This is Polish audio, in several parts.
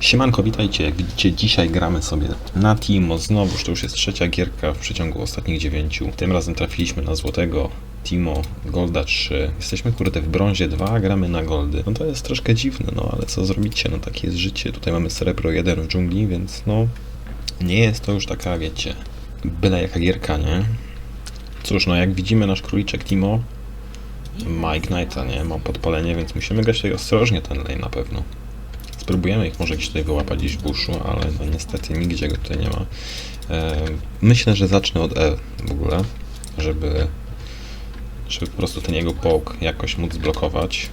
Siemanko, witajcie. Jak widzicie, dzisiaj gramy sobie na Timo. Znowuż to już jest trzecia gierka w przeciągu ostatnich dziewięciu. Tym razem trafiliśmy na złotego Timo Golda 3. Jesteśmy kurde w brązie 2, a gramy na goldy. No to jest troszkę dziwne, no ale co zrobicie? No takie jest życie. Tutaj mamy srebro 1 w dżungli, więc no nie jest to już taka, wiecie, byle jaka gierka, nie? Cóż, no jak widzimy nasz króliczek Timo ma Ignite'a, nie? Ma podpalenie, więc musimy grać tutaj ostrożnie ten lane na pewno. Spróbujemy ich może gdzieś tutaj wyłapać gdzieś w buszu, ale no niestety nigdzie go tutaj nie ma. E, myślę, że zacznę od E w ogóle, żeby, żeby po prostu ten jego połk jakoś móc zblokować.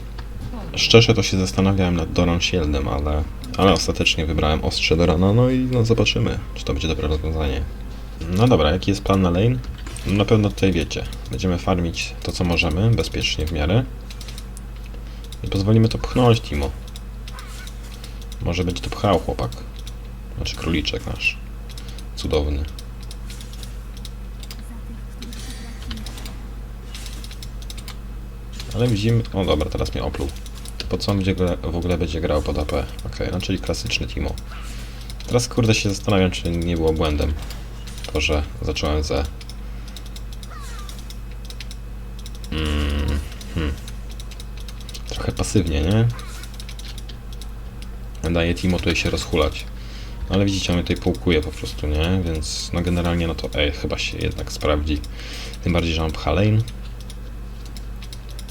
Szczerze to się zastanawiałem nad Doran Shieldem, ale, ale ostatecznie wybrałem ostrze Dorana, no i no zobaczymy, czy to będzie dobre rozwiązanie. No dobra, jaki jest plan na lane? Na pewno tutaj wiecie. Będziemy farmić to, co możemy, bezpiecznie w miarę. I pozwolimy to pchnąć, Timo. Może będzie to pchał chłopak. Znaczy króliczek nasz. Cudowny. Ale widzimy... O dobra, teraz mnie opluł. To po co on będzie w ogóle będzie grał pod AP? Okej, no czyli klasyczny Timo. Teraz kurde się zastanawiam, czy nie było błędem. To, że zacząłem ze... Mm, hmm. Trochę pasywnie, nie? Daje Timo tutaj się rozhulać. Ale widzicie, on tutaj półkuje po prostu, nie? Więc no generalnie no to ej, chyba się jednak sprawdzi. Tym bardziej, że mam pcha lane.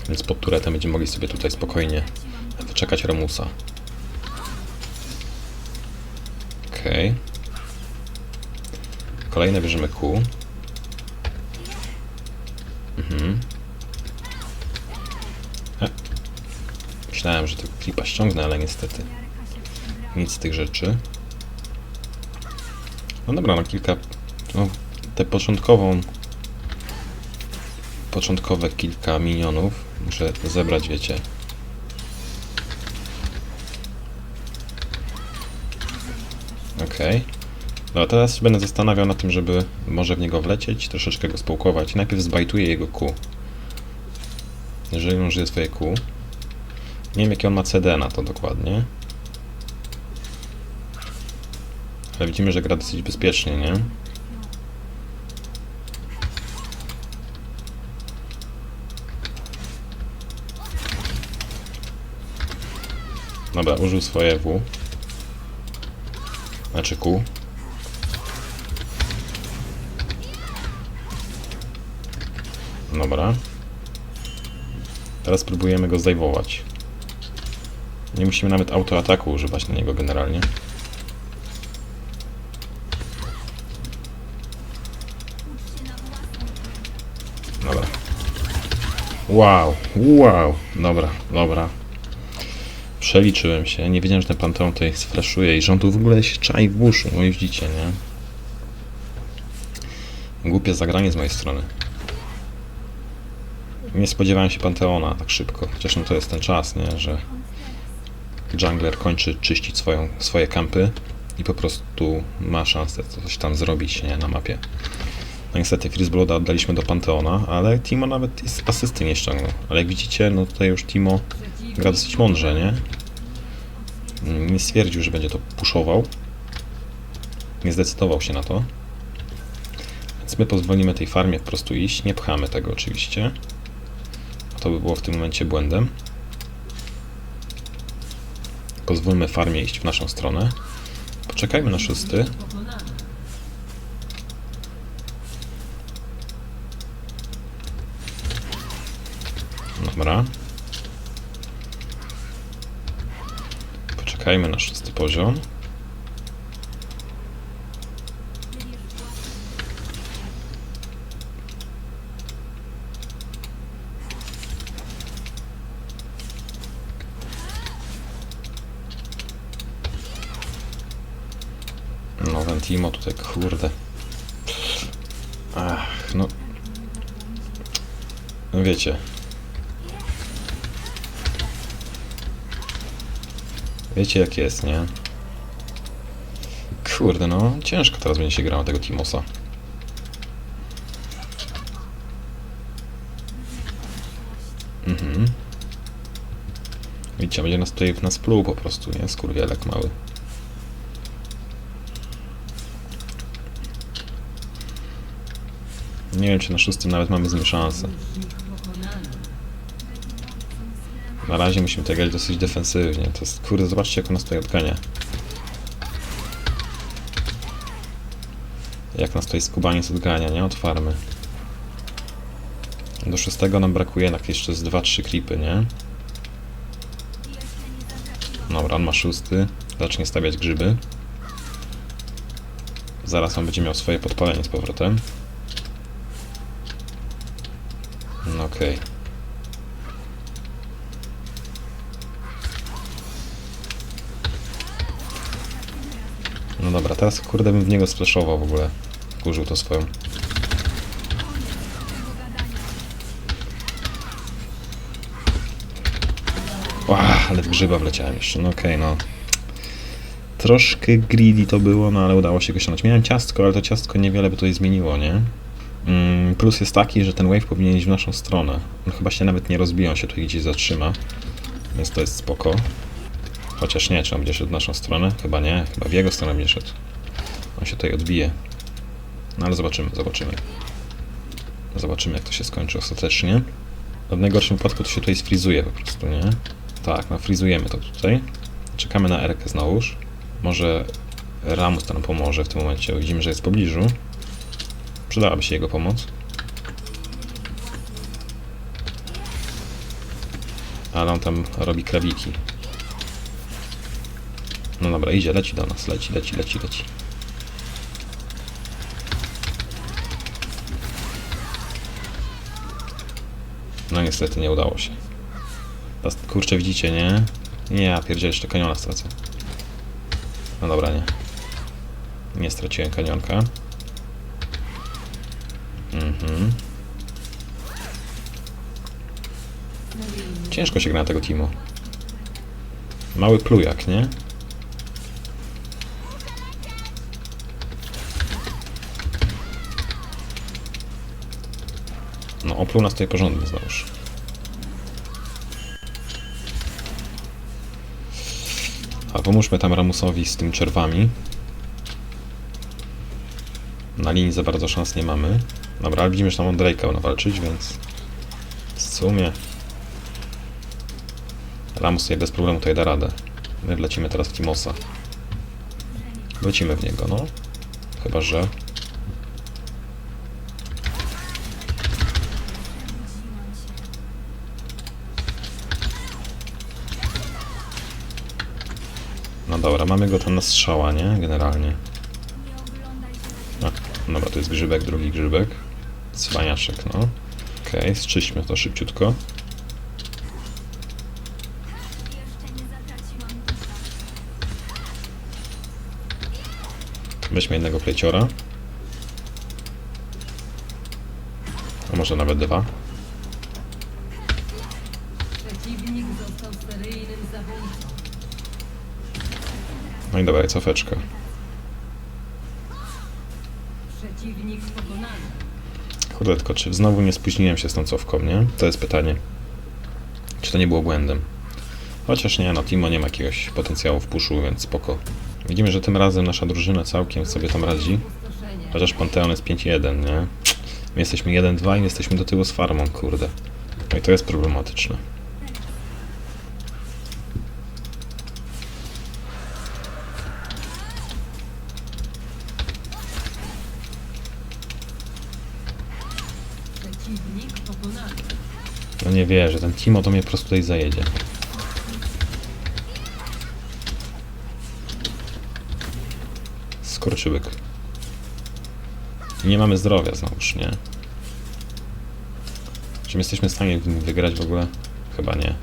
Więc pod turetem będziemy mogli sobie tutaj spokojnie wyczekać Remusa. Okej. Kolejne bierzemy Q. Mhm. E. Myślałem, że to klipa ściągnę, ale niestety nic z tych rzeczy. No dobra, no kilka. No, tę początkową. Początkowe kilka minionów muszę zebrać, wiecie. Okej. No teraz się będę zastanawiał na tym, żeby może w niego wlecieć, troszeczkę go społkować. Najpierw zbajtuję jego Q. Jeżeli on użyje swoje Q. Nie wiem jakie on ma CD na to dokładnie. Widzimy, że gra dosyć bezpiecznie, nie? Dobra, użył swoje W. Znaczy Q. Dobra. Teraz spróbujemy go zdejmować. Nie musimy nawet autoataku używać na niego generalnie. Dobra. Wow, wow. Dobra, dobra. Przeliczyłem się. Nie wiedziałem, że ten Panteon tutaj sfraszuje i że w ogóle się czai w buszu. No widzicie, nie? Głupie zagranie z mojej strony. Nie spodziewałem się Panteona tak szybko. Chociaż no to jest ten czas, nie? Że jungler kończy czyścić swoją, swoje kampy i po prostu ma szansę coś tam zrobić, nie? Na mapie. No niestety Frisblooda oddaliśmy do Panteona, ale Timo nawet asysty nie ściągnął. Ale jak widzicie, no tutaj już Timo gra dosyć mądrze, nie? Nie stwierdził, że będzie to puszował. Nie zdecydował się na to. Więc my pozwolimy tej farmie po prostu iść. Nie pchamy tego oczywiście. To by było w tym momencie błędem. Pozwólmy farmie iść w naszą stronę. Poczekajmy na szósty. Dobra. Poczekajmy na szósty poziom. No, ten Timo tutaj, kurde. Ach, no. No wiecie. Wiecie jak jest, nie? Kurde, no ciężko teraz będzie się grało tego Timosa. Mhm. Widzicie, będzie nas tutaj w nas pluł po prostu, nie? Skurwielek mały. Nie wiem, czy na szóstym nawet mamy z nim szansę. Na razie musimy to grać dosyć defensywnie. To jest, kurde, zobaczcie jak ona stoi od gania. Jak nas tutaj skubaniec odgania, nie? Od farmy. Do szóstego nam brakuje tak jeszcze z 2-3 creepy, nie? Dobra, on ma szósty. Zacznie stawiać grzyby. Zaraz on będzie miał swoje podpalenie z powrotem. No okej. No dobra, teraz kurde bym w niego splashował w ogóle. Kurzył to swoją. Ale w grzyba wleciałem jeszcze. No okej, no. Troszkę greedy to było, no ale udało się go ściągnąć. Miałem ciastko, ale to ciastko niewiele by tutaj zmieniło, nie? Mm, plus jest taki, że ten wave powinien iść w naszą stronę. On chyba się nawet nie rozbije, on się tu gdzieś zatrzyma. Więc to jest spoko. Chociaż nie, czy on będzie szedł w naszą stronę? Chyba nie, chyba w jego stronę będzie szedł. On się tutaj odbije. No ale zobaczymy, zobaczymy. Zobaczymy, jak to się skończy ostatecznie. W najgorszym wypadku to się tutaj sfrizuje po prostu, nie? Tak, no frizujemy to tutaj. Czekamy na Erkę znowuż. Może Ramus nam pomoże w tym momencie. Widzimy, że jest w pobliżu. Przydałaby się jego pomoc. Ale on tam robi krawiki. No dobra, idzie, leci do nas, leci, leci, leci, leci. Niestety nie udało się. Teraz, kurczę, widzicie, nie? Nie, ja pierdzielę, jeszcze kaniona stracę. No dobra, nie. Nie straciłem kanionka. Mhm. Ciężko się gra na tego Timo. Mały plujak, nie? No, opluł nas tutaj porządnie znowuż. A pomóżmy tam Ramusowi z tym czerwami. Na linii za bardzo szans nie mamy. Dobra, ale widzimy, że tam on Drake'a walczyć, więc w sumie Ramus sobie bez problemu tutaj da radę. My wlecimy teraz w Timosa. Wlecimy w niego, no. Chyba, że... No dobra, mamy go tam na strzała, nie? Generalnie. A, dobra, to jest grzybek, drugi grzybek. Cwaniaszek, no. Okej, okay, to szybciutko. Weźmy jednego pleciora. A może nawet dwa. No i dobra, i cofeczka. Kurde, tylko czy znowu nie spóźniłem się z tą cofką, nie? To jest pytanie. Czy to nie było błędem? Chociaż nie, no Timo nie ma jakiegoś potencjału w puszu, więc spoko. Widzimy, że tym razem nasza drużyna całkiem sobie tam radzi. Chociaż Panteon jest 5-1, nie? My jesteśmy 1-2 i jesteśmy do tyłu z farmą, kurde. No i to jest problematyczne. Nie wierzę, ten Timo to mnie po prostu tutaj zajedzie. Skorczybyk. Nie mamy zdrowia znowuż, nie? Czy my jesteśmy w stanie wygrać w ogóle? Chyba nie.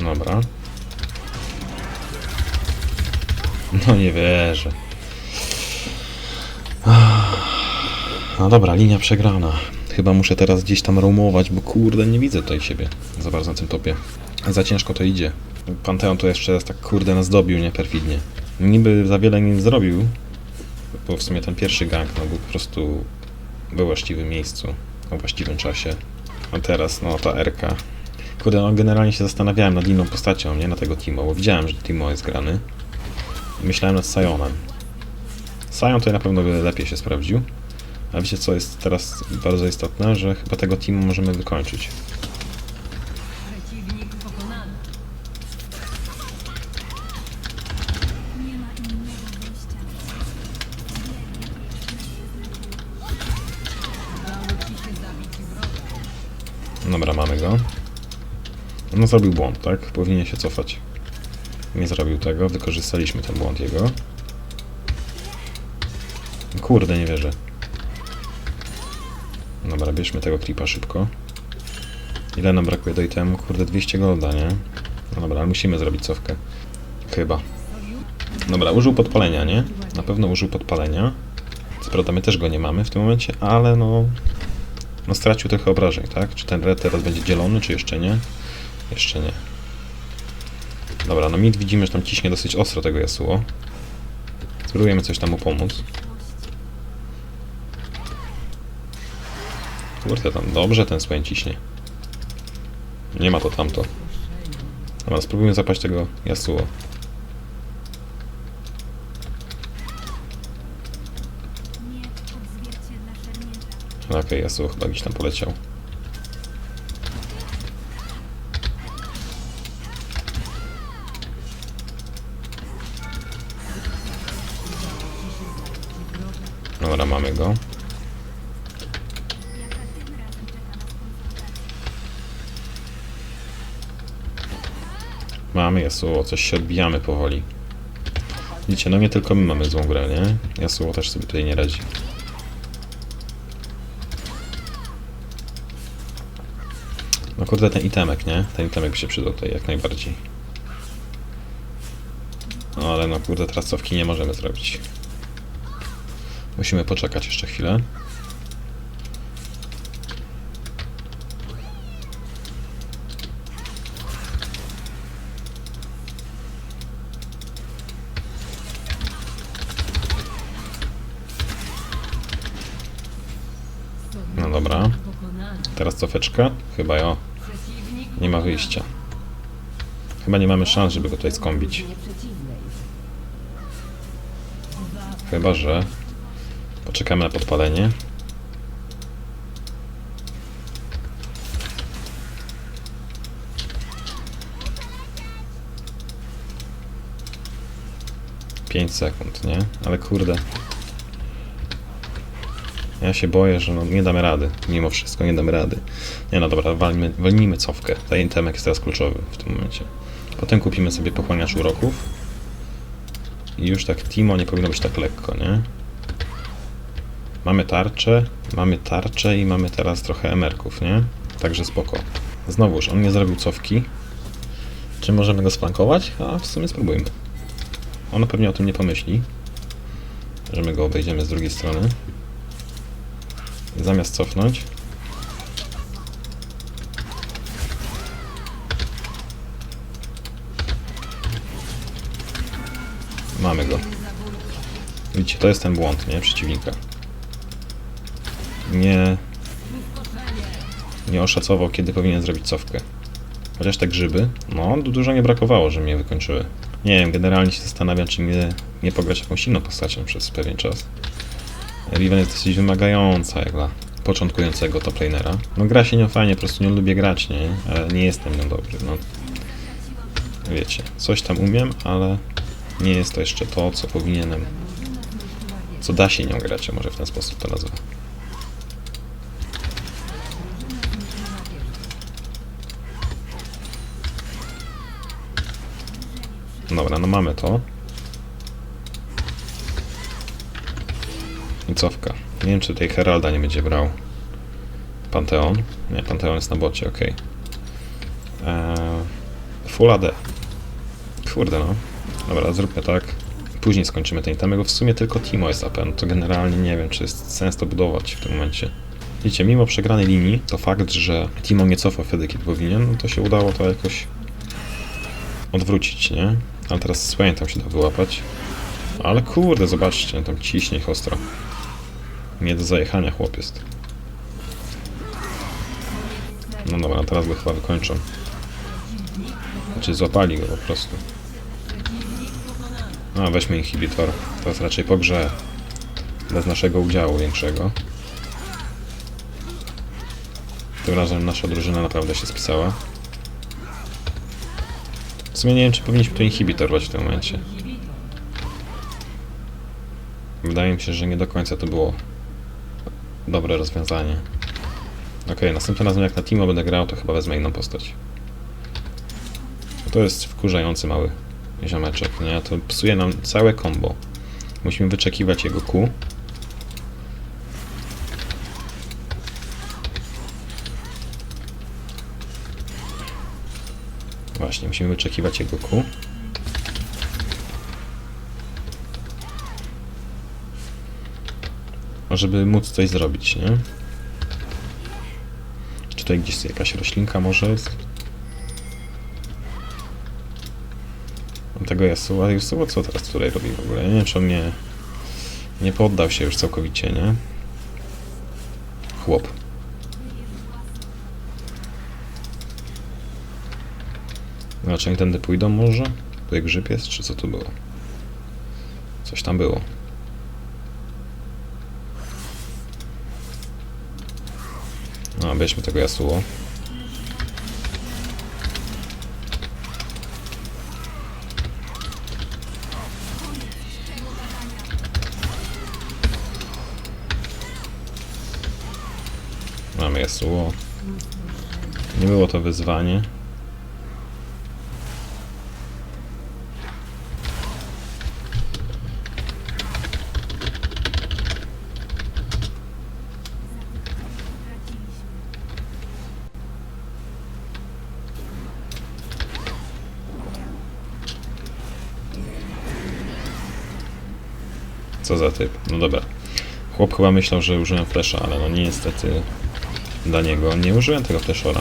Dobra. No nie wierzę. No dobra, linia przegrana. Chyba muszę teraz gdzieś tam roamować, bo kurde, nie widzę tutaj siebie za bardzo na tym topie. Za ciężko to idzie. Panteon to jeszcze raz tak kurde nas dobił, nie? Perfidnie. Niby za wiele nie zrobił, bo w sumie ten pierwszy gang no, był po prostu we właściwym miejscu, o właściwym czasie. A teraz, no, ta RK. Kurde, no generalnie się zastanawiałem nad inną postacią, nie? Na tego Timo, bo widziałem, że Timo jest grany. Myślałem nad Sionem. Sion tutaj na pewno wiele lepiej się sprawdził. A wiecie co jest teraz bardzo istotne, że chyba tego teamu możemy wykończyć. Dobra, mamy go. No zrobił błąd, tak? Powinien się cofać. Nie zrobił tego, wykorzystaliśmy ten błąd jego. Kurde, nie wierzę. Dobra, bierzmy tego creepa szybko. Ile nam brakuje do itemu? Kurde, 200 golda, nie? No dobra, ale musimy zrobić cofkę. Chyba. Dobra, użył podpalenia, nie? Na pewno użył podpalenia. Co prawda my też go nie mamy w tym momencie, ale no... No stracił trochę obrażeń, tak? Czy ten red teraz będzie dzielony, czy jeszcze nie? Jeszcze nie. Dobra, no mid widzimy, że tam ciśnie dosyć ostro tego Yasuo. Spróbujemy coś tam mu pomóc. Kurde, tam dobrze ten Swain ciśnie. Nie ma to tamto. Dobra, spróbujmy zapaść tego. No Okej, Yasuo chyba gdzieś tam poleciał. Dobra, mamy go. Jaka tym razem czeka nas konfrontacja? Mamy Yasuo, coś się odbijamy powoli. Widzicie, no nie tylko my mamy złą grę, nie? Yasuo też sobie tutaj nie radzi. No kurde, ten itemek, nie? Ten itemek by się przydał tutaj jak najbardziej. No ale no kurde, teraz cofki nie możemy zrobić. Musimy poczekać jeszcze chwilę. Teraz cofeczka? Chyba. Przeciwnik Nie ma wyjścia. Chyba nie mamy szans, żeby go tutaj. Dwa Chyba, że poczekamy na podpalenie. Pięć sekund, nie? Ale kurde. Ja się boję, że no, nie damy rady. Mimo wszystko nie damy rady. Nie no dobra, walnijmy, walnijmy cofkę. Ten temek jest teraz kluczowy w tym momencie. Potem kupimy sobie pochłaniacz uroków. I już tak Timo nie powinno być tak lekko, nie? Mamy tarczę, mamy tarczę i mamy teraz trochę emerków, nie? Także spoko. Znowuż, on nie zrobił cofki. Czy możemy go splankować? A w sumie spróbujmy. On pewnie o tym nie pomyśli. Że my go obejdziemy z drugiej strony. Zamiast cofnąć... Mamy go. Widzicie, to jest ten błąd, nie? Przeciwnika. Nie... Nie oszacował, kiedy powinien zrobić cofkę. Chociaż te grzyby, no, du- dużo nie brakowało, że mnie wykończyły. Nie wiem, generalnie się zastanawiam, czy nie, nie pograć jakąś inną postacią przez pewien czas. Riven jest dosyć wymagająca, jak dla początkującego top lanera. No gra się nią fajnie, po prostu nie lubię grać, nie? Ale nie jestem nią dobry, no. Wiecie, coś tam umiem, ale nie jest to jeszcze to, co powinienem co da się nią grać, a może w ten sposób to nazwę. Dobra, no mamy to. Cofka. Nie wiem, czy tej Heralda nie będzie brał. Panteon. Nie, Panteon jest na bocie, ok. Eee, full AD. Kurde no. Dobra, zróbmy tak. Później skończymy ten item, bo w sumie tylko Timo jest AP, no to generalnie nie wiem, czy jest sens to budować w tym momencie. Widzicie, mimo przegranej linii, to fakt, że Timo nie cofa wtedy, kiedy powinien, no to się udało to jakoś odwrócić, nie? Ale teraz Swain tam się da wyłapać. Ale kurde, zobaczcie, tam ciśnie ich ostro. Nie do zajechania chłop jest. No dobra, teraz go chyba wykończą. Znaczy złapali go po prostu. No, weźmy inhibitor. To raczej po grze. Bez naszego udziału większego. Tym razem nasza drużyna naprawdę się spisała. W sumie nie wiem, czy powinniśmy tu inhibitor brać w tym momencie. Wydaje mi się, że nie do końca to było dobre rozwiązanie. Okej, następnym razem jak na Timo będę grał, to chyba wezmę inną postać. To jest wkurzający mały ziomeczek, nie? To psuje nam całe combo. Musimy wyczekiwać jego Q. Właśnie, musimy wyczekiwać jego Q. Żeby móc coś zrobić, nie? Czy tutaj gdzieś jakaś roślinka może jest? Mam tego Yasuo, a Yasuo co teraz tutaj robi w ogóle? Nie wiem, czy on nie, nie poddał się już całkowicie, nie? Chłop. No, czy oni tędy pójdą może? Tutaj grzyb jest, czy co tu było? Coś tam było. No, weźmy tego Yasuo. Mamy Yasuo. Nie było to wyzwanie. Za typ. No dobra. Chłop chyba myślał, że użyłem flesza, ale no niestety dla niego nie użyłem tego fleszora.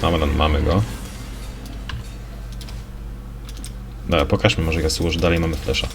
Dobra, mamy go. Dobra, pokażmy może Yasuo, że dalej mamy flesza.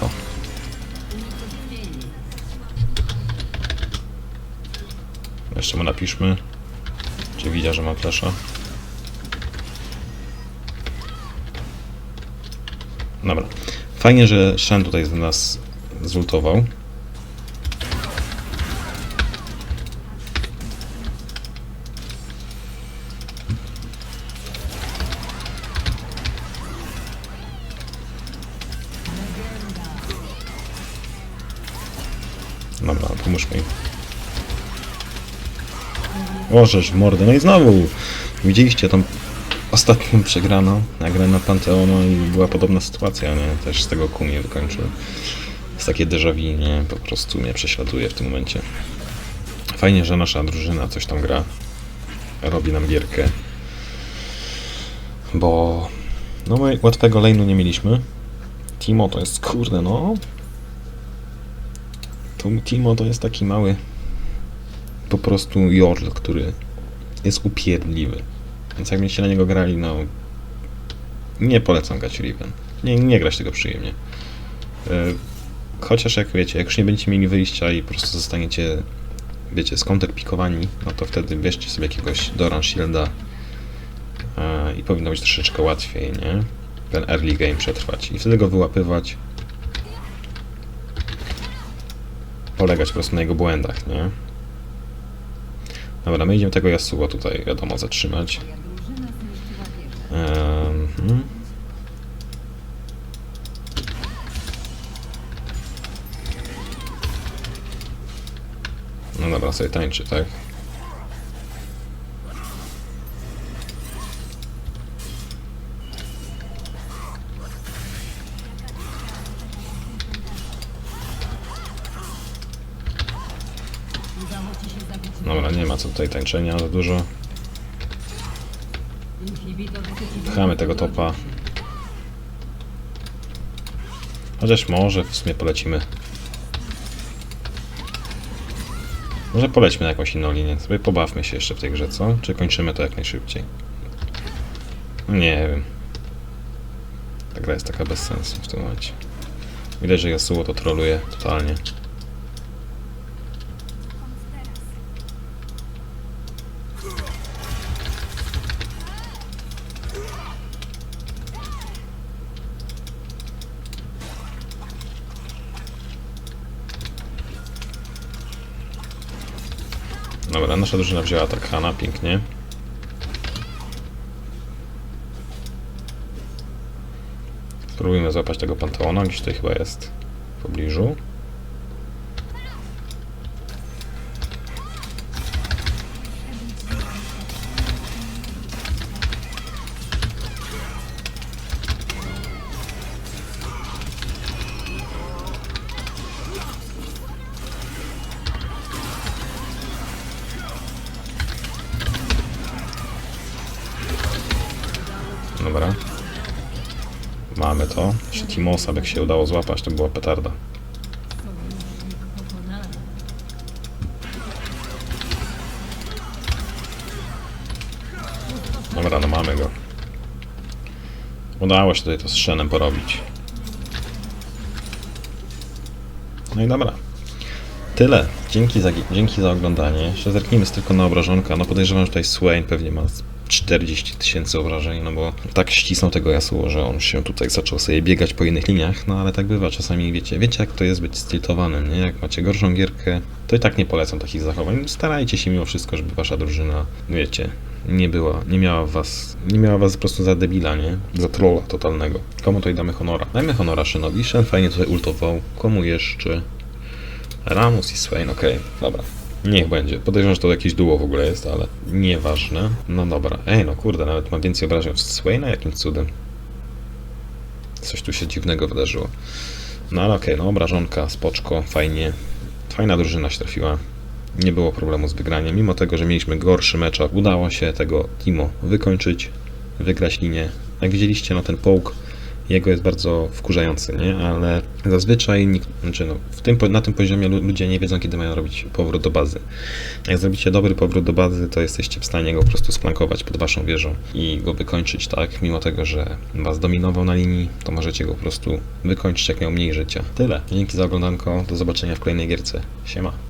To. Jeszcze mu napiszmy, czy widział, że ma flesza. Dobra. Fajnie, że Shen tutaj z nas zultował. Ożeż w mordę, no i znowu! Widzieliście tą ostatnią przegraną, nagrę na Panteono i była podobna sytuacja, nie? Też z tego kół nie wykończył. Jest takie déjà vu, nie? Po prostu mnie prześladuje w tym momencie. Fajnie, że nasza drużyna coś tam gra. Robi nam gierkę. Bo... No my łatwego lane'u nie mieliśmy. Timo to jest, kurde no... Timo to jest taki mały po prostu Jorl, który jest upierdliwy. Więc jak byście na niego grali, no nie polecam grać Riven. Nie, nie grać tego przyjemnie. E, Chociaż jak wiecie, jak już nie będziecie mieli wyjścia i po prostu zostaniecie, wiecie, skonterpikowani, no to wtedy bierzcie sobie jakiegoś Doran Shielda e, i powinno być troszeczkę łatwiej, nie? Ten early game przetrwać i wtedy go wyłapywać polegać po prostu na jego błędach, nie? Dobra, my idziemy tego Yasuo tutaj, wiadomo, zatrzymać. Hmm. No dobra, sobie tańczy, tak? Co tutaj tańczenia za dużo. Pchamy tego topa. Chociaż może w sumie polecimy. Może polećmy na jakąś inną linię. Sobie pobawmy się jeszcze w tej grze, co? Czy kończymy to jak najszybciej? Nie wiem. Ta gra jest taka bez sensu w tym momencie. Widać, że Yasuo to troluje totalnie. Nasza drużyna wzięła Tarkana, pięknie. Spróbujmy złapać tego Panteona, gdzieś tutaj chyba jest w pobliżu. 8 osób, jak się udało złapać, to była petarda. Dobra, no mamy go. Udało się tutaj to z Szenem porobić. No i dobra. Tyle. Dzięki za, dzięki za oglądanie. Jeszcze zerknijmy tylko na obrażonka. No podejrzewam, że tutaj Swain pewnie ma 40 tysięcy obrażeń, no bo tak ścisnął tego Yasuo, że on się tutaj zaczął sobie biegać po innych liniach, no ale tak bywa, czasami wiecie, wiecie jak to jest być stiltowanym, nie? Jak macie gorszą gierkę, to i tak nie polecam takich zachowań. Starajcie się mimo wszystko, żeby wasza drużyna, wiecie, nie była, nie miała was, nie miała was po prostu za debila, nie? Za trolla totalnego. Komu tutaj damy honora? Dajmy honora Shenowi, Shen fajnie tutaj ultował. Komu jeszcze? Ramus i Swain, okej, dobra. Niech będzie. Podejrzewam, że to jakieś duo w ogóle jest, ale nieważne. No dobra. Ej, no kurde, nawet mam więcej obrażeń od Swaina? Jakim cudem? Coś tu się dziwnego wydarzyło. No ale okej, no obrażonka, spoczko, fajnie. Fajna drużyna się trafiła. Nie było problemu z wygraniem. Mimo tego, że mieliśmy gorszy mecz, udało się tego Timo wykończyć, wygrać linię. Jak widzieliście, no ten połk jego jest bardzo wkurzający, nie? Ale zazwyczaj nikt, znaczy no, w tym, na tym poziomie lu- ludzie nie wiedzą, kiedy mają robić powrót do bazy. Jak zrobicie dobry powrót do bazy, to jesteście w stanie go po prostu splankować pod waszą wieżą i go wykończyć, tak? Mimo tego, że was dominował na linii, to możecie go po prostu wykończyć, jak miał mniej życia. Tyle. Dzięki za oglądanko. Do zobaczenia w kolejnej gierce. Siema.